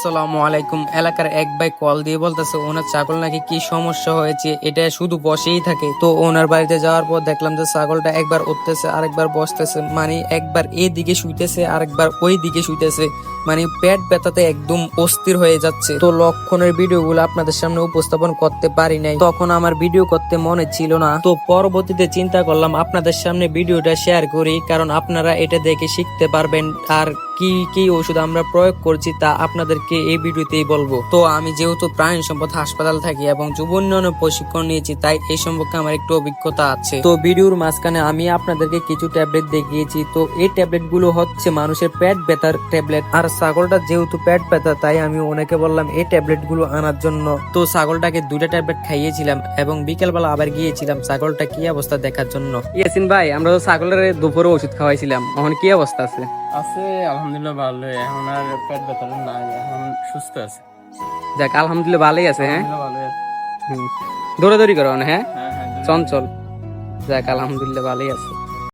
আসসালামু আলাইকুম। এলাকার এক ভাই কল দিয়ে বলতেছে, ওনার ছাগল নাকি কি সমস্যা হয়েছে? এটা শুধু বসেই থাকে। তো ওনার বাড়িতে যাওয়ার পর দেখলাম যে ছাগলটা একবার উঠতেছে, আরেকবার বসতেছে। মানে একবার এই দিকে শুইতেছে, আরেকবার ওই দিকে শুইতেছে। মানে পেট ব্যথাতে একদম অস্থির হয়ে যাচ্ছে। তো লক্ষণের ভিডিওগুলো আপনাদের সামনে উপস্থাপন করতে পারি নাই। তখন আমার ভিডিও করতে মনে ছিল না। তো পরবর্তীতে চিন্তা করলাম আপনাদের সামনে ভিডিওটা শেয়ার করি, কারণ আপনারা এটা দেখে শিখতে পারবেন আর কি কি ওষুধ আমরা প্রয়োগ করছি তা আপনাদেরকে এই ভিডিওতেই বলব। তো আমি যেহেতু প্রাণী সম্পদ হাসপাতাল থাকি এবং যুব উন্নয়নের প্রশিক্ষণ নিয়েছি, তাই এই সম্পর্কে আমার একটু অভিজ্ঞতা আছে। তো ভিডিওর মাঝখানে আমি আপনাদেরকে কিছু ট্যাবলেট দেখিয়েছি। তো এই ট্যাবলেটগুলো হচ্ছে মানুষের পেট ব্যথার ট্যাবলেট আর ছাগলটা যেহেতু পেট ব্যথা তাই আমি ওনাকে বললাম এই ট্যাবলেটগুলো আনার জন্য। তো ছাগলটাকে দুটা ট্যাবলেট খাইয়েছিলাম এবং বিকেলবেলা আবার গিয়েছিলাম ছাগলটা কি অবস্থা দেখার জন্য। ইয়াসিন ভাই আমরা তো ছাগলের দুপুরে ওষুধ খাওয়াইছিলাম এখন কি অবস্থা আছে? আছে আলহামদুলিল্লাহ ভালো। এখন আর পেট ব্যথা নাই এখন সুস্থ আছে। যাক আলহামদুলিল্লাহ ভালোই আছে হ্যাঁ? ভালো আছে। হুম। দৌড়াদৌড়ি করো না হ্যাঁ? হ্যাঁ হ্যাঁ চঞ্চল। যাক আলহামদুলিল্লাহ ভালোই আছে।